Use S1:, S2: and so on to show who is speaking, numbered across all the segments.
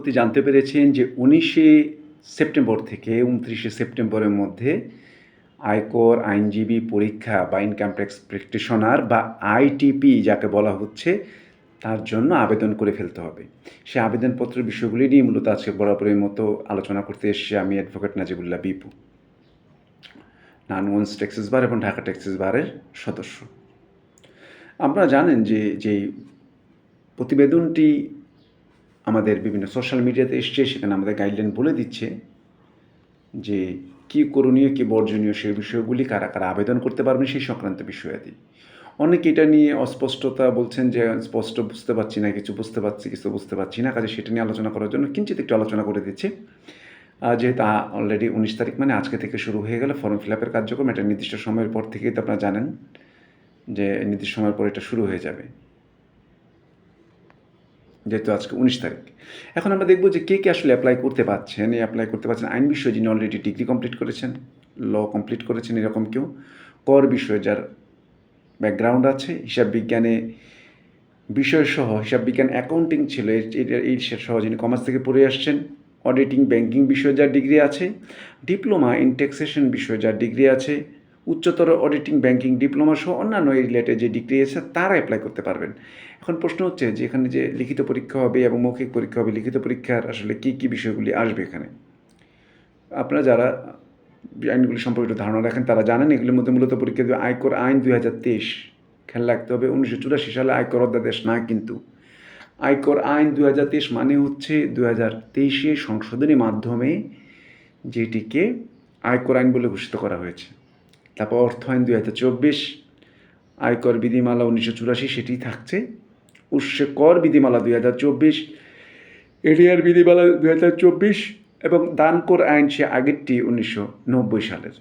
S1: প্রতি জানতে পেরেছেন যে উনিশে সেপ্টেম্বর থেকে উনত্রিশে সেপ্টেম্বরের মধ্যে আয়কর আইনজীবী পরীক্ষা বা ইনকাম ট্যাক্স প্র্যাকটিশনার বা আইটিপি যাকে বলা হচ্ছে, তার জন্য আবেদন করে ফেলতে হবে। সে আবেদনপত্রের বিষয়গুলি নিয়ে মূলত আজকে বরাবরের মতো আলোচনা করতে এসেছি আমি advocate Najibullah Bipu, Nanganj taxes bar এবং ঢাকা ট্যাক্সিস বারের সদস্য। আপনারা জানেন যে, যেই প্রতিবেদনটি আমাদের বিভিন্ন সোশ্যাল মিডিয়াতে এসছে, সেখানে আমাদের গাইডলাইন বলে দিচ্ছে যে কী করণীয়, কী বর্জনীয় সেই বিষয়গুলি কারা কারা আবেদন করতে পারবেন সেই সংক্রান্ত বিষয়াদি। অনেকে এটা নিয়ে অস্পষ্টতা বলছেন যে, স্পষ্ট বুঝতে পারছি না, কিছু বুঝতে পারছি, কিছু বুঝতে পারছি না, কাজে সেটা নিয়ে আলোচনা করার জন্য কিঞ্চিত একটু আলোচনা করে দিচ্ছি। যেহেতু অলরেডি উনিশ তারিখ মানে আজকে থেকে শুরু হয়ে গেল ফর্ম ফিল আপের কার্যক্রম, এটা নির্দিষ্ট সময়ের পর থেকেই তো আপনারা জানেন যে নির্দিষ্ট সময়ের পর এটা শুরু হয়ে যাবে। যেহেতু আজকে উনিশ তারিখ। এখন আমরা দেখব যে কে কে আসলে অ্যাপ্লাই করতে পারছেন, এই অ্যাপ্লাই করতে পারছেন আইন বিষয়ে যিনি অলরেডি ডিগ্রি কমপ্লিট করেছেন ল কমপ্লিট করেছেন এরকম কেউ, কর বিষয়ে যার ব্যাকগ্রাউন্ড আছে, হিসাব বিজ্ঞানে বিষয়সহ হিসাব বিজ্ঞান অ্যাকাউন্টিং ছিল এই সহ যিনি কমার্স থেকে পড়ে আসছেন অডিটিং ব্যাংকিং বিষয়ে যার ডিগ্রি আছে ডিপ্লোমা ইন ট্যাক্সেশন বিষয়ে যার ডিগ্রি আছে উচ্চতর অডিটিং, ব্যাংকিং, ডিপ্লোমা সহ অন্যান্য এই রিলেটেড যে ডিগ্রি আছে, তারা অ্যাপ্লাই করতে পারবেন। এখন প্রশ্ন হচ্ছে যে এখানে যে লিখিত পরীক্ষা হবে এবং মৌখিক পরীক্ষা হবে, লিখিত পরীক্ষার আসলে কী কী বিষয়গুলি আসবে এখানে? আপনারা যারা আইনগুলি সম্পর্কে একটু ধারণা রাখেন, তারা জানেন এগুলির মধ্যে মূলত পরীক্ষা দেবে আয়কর আইন দুই হাজার তেইশ। খেয়াল রাখতে হবে, উনিশশো চুরাশি সালে আয়কর অধ্যাদেশ না কিন্তু। আয়কর আইন দুই হাজার তেইশ মানে হচ্ছে দুই হাজার তেইশে সংশোধনী মাধ্যমে যেটিকে আয়কর আইন বলে ঘোষিত করা হয়েছে। তারপর অর্থ আইন দুই হাজার চব্বিশ, আয়কর বিধিমালা উনিশশো চুরাশি সেটি থাকছে। উৎসে কর বিধিমালা দুই হাজার চব্বিশ এরিয়ার বিধিমালা দুই হাজার চব্বিশ এবং দানকর আইন সে আগেরটি উনিশশো নব্বই সালের।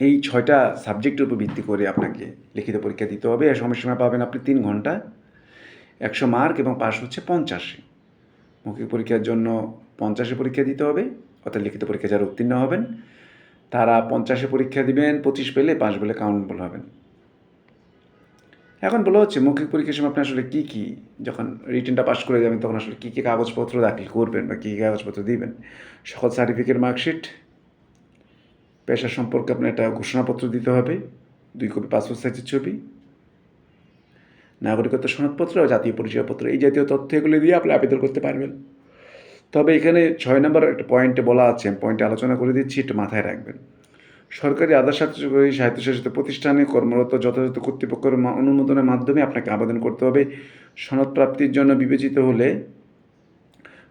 S1: এই ছয়টা সাবজেক্টের উপর ভিত্তি করে আপনাকে লিখিত পরীক্ষা দিতে হবে। এর সময়সীমা পাবেন আপনি তিন ঘণ্টা, একশো মার্ক এবং পাস হচ্ছে পঞ্চাশে। মৌখিক পরীক্ষার জন্য পঞ্চাশে পরীক্ষা দিতে হবে, অর্থাৎ লিখিত পরীক্ষা যারা উত্তীর্ণ হবেন। তারা পঞ্চাশে পরীক্ষা দিবেন, পঁচিশ পেলে পাস বলে কাউন্টেবল হবেন। এখন বলা হচ্ছে, মৌখিক পরীক্ষার সময় আপনি আসলে কী কী, যখন রিটেনটা পাস করে যাবেন, তখন আসলে কী কী কাগজপত্র দাখিল করবেন বা কী কী কাগজপত্র দিবেন? সকল সার্টিফিকেট মার্কশিট পেশা সম্পর্কে আপনার একটা ঘোষণাপত্র দিতে হবে, দুই কপি পাসপোর্ট সাইজের ছবি, নাগরিকত্ব সনদপত্র, জাতীয় পরিচয়পত্র, এই জাতীয় তথ্য এগুলো দিয়ে আপনি আবেদন করতে পারবেন। তবে এখানে ছয় নম্বর একটা পয়েন্টে বলা আছে আমি পয়েন্টে আলোচনা করে দিচ্ছি, একটু মাথায় রাখবেন। সরকারি আধার স্বাস্থ্যকরী স্বায়ত্তশাসিত প্রতিষ্ঠানে কর্মরত যথাযথ কর্তৃপক্ষের অনুমোদনের মাধ্যমে আপনাকে আবেদন করতে হবে। সনদ প্রাপ্তির জন্য বিবেচিত হলে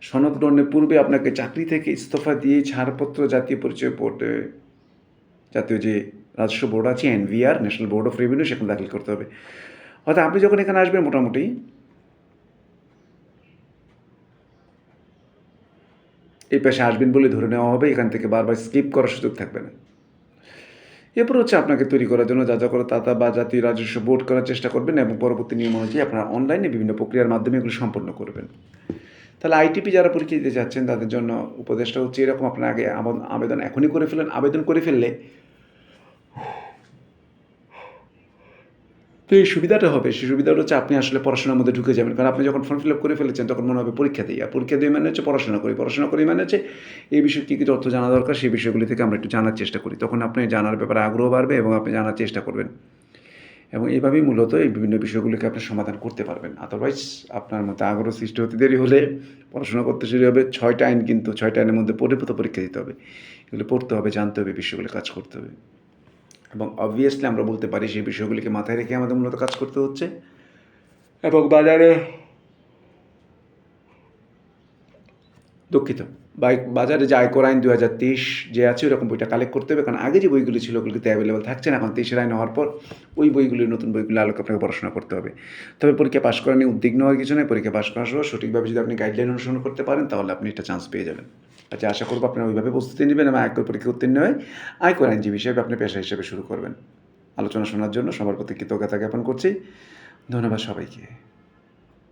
S1: সনদ গ্রহণের পূর্বে আপনাকে চাকরি থেকে ইস্তফা দিয়ে ছাড়পত্র, জাতীয় পরিচয় বোর্ডে জাতীয় যে রাজস্ব বোর্ড আছে, NBR, national board of revenue, সেখানে দাখিল করতে হবে। অর্থাৎ আপনি যখন এখানে আসবেন, মোটামুটি এই পেশে আসবেন বলে ধরে নেওয়া হবে, এখান থেকে বারবার স্কিপ করার সুযোগ থাকবে না। এরপর হচ্ছে আপনাকে তৈরি করার জন্য যা যা করে তাতা বা জাতীয় রাজস্ব বোর্ড করার চেষ্টা করবেন এবং পরবর্তী নিয়ম অনুযায়ী আপনারা অনলাইনে বিভিন্ন প্রক্রিয়ার মাধ্যমে এগুলো সম্পন্ন করবেন। তাহলে আইটিপি যারা পরীক্ষা দিতে যাচ্ছেন, তাদের জন্য উপদেশটা হচ্ছে এরকম, আপনার আগে আবেদন এখনই করে ফেলেন। আবেদন করে ফেললে তো এই সুবিধাটা হবে। সেই সুবিধাটা হচ্ছে আপনি আসলে পড়াশোনার মধ্যে ঢুকে যাবেন। কারণ আপনি যখন ফর্ম ফিল আপ করে ফেলেছেন, তখন মনে হবে পরীক্ষা দিই। আর পরীক্ষা দিয়ে মানে হচ্ছে পড়াশোনা করি। পড়াশোনা করি মানে হচ্ছে এই বিষয়ে কী কী তথ্য জানা দরকার, সেই বিষয়গুলি থেকে আমরা একটু জানার চেষ্টা করি। তখন আপনি জানার ব্যাপারে আগ্রহ বাড়বে এবং আপনি জানার চেষ্টা করবেন। এবং এইভাবেই মূলত এই বিভিন্ন বিষয়গুলিকে আপনি সমাধান করতে পারবেন। আদারওয়াইজ আপনার মধ্যে আগ্রহ সৃষ্টি হতে দেরি হলে পড়াশোনা করতে শুরু হবে। ছয়টা আইন কিন্তু, ছয়টা আইনের মধ্যে পড়ে তো পরীক্ষা দিতে হবে। এগুলো পড়তে হবে, জানতে হবে, বিষয়গুলো কাজ করতে হবে। এবং অবভিয়াসলি আমরা বলতে পারি সেই বিষয়গুলিকে মাথায় রেখে আমাদের মূলত কাজ করতে হচ্ছে। এবং বাজারে দুঃখিত বাইক বাজারে যে আয়কর আইন দু হাজার তেইশ যে আছে ওরকম বইটা কালেক্ট করতে হবে, কারণ আগে যে বইগুলি ছিল ওগুলিতে অ্যাভেলেবেল থাকছে না, এখন তেইশের আইন হওয়ার পর ওই বইগুলি নতুন বইগুলি আলোকে আপনাকে পড়াশোনা করতে হবে। তবে পরীক্ষা পাশ করা নিয়ে উদ্বিগ্ন হওয়ার কিছু নয় পরীক্ষা পাশ করার সময় সঠিকভাবে যদি আপনি গাইডলাইন অনুসরণ করতে পারেন, তাহলে আপনি একটা চান্স পেয়ে যাবেন। আচ্ছা আশা করব আপনারা ওইভাবে প্রস্তুতি নেবেন এবং আয়কর পরীক্ষা উত্তীর্ণ হয়ে আয়কর আইনজীবী হিসেবে আপনি পেশা হিসেবে শুরু করবেন। আলোচনা শোনার জন্য সবার প্রতি কৃতজ্ঞতা জ্ঞাপন করছি। ধন্যবাদ সবাইকে।